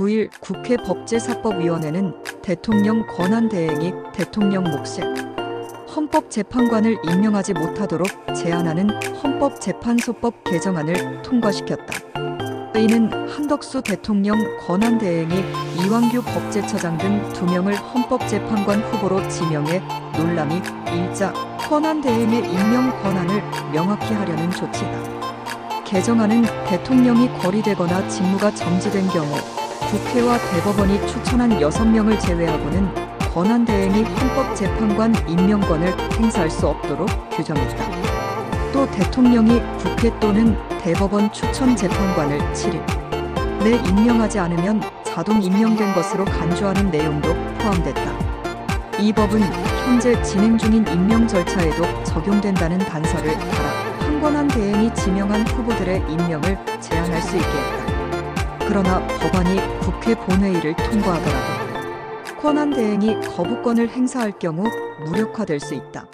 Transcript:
9일 국회 법제사법위원회는 대통령 권한대행이 대통령 몫에 헌법재판관을 임명하지 못하도록 제한하는 헌법재판소법 개정안을 통과시켰다. 이는 한덕수 대통령 권한대행이 이완규 법제처장 등 두 명을 헌법재판관 후보로 지명해 논란이 일자 권한대행의 임명 권한을 명확히 하려는 조치다. 개정안은 대통령이 거리되거나 직무가 정지된 경우 국회와 대법원이 추천한 6명을 제외하고는 권한대행이 헌법재판관 임명권을 행사할 수 없도록 규정했다. 또 대통령이 국회 또는 대법원 추천 재판관을 7일 내 임명하지 않으면 자동 임명된 것으로 간주하는 내용도 포함됐다. 이 법은 현재 진행 중인 임명 절차에도 적용된다는 단서를 달아 황권한 대행이 지명한 후보들의 임명을 제한할 수 있게 했다. 그러나 법안이 국회 본회의를 통과하더라도 권한 대행이 거부권을 행사할 경우 무력화될 수 있다.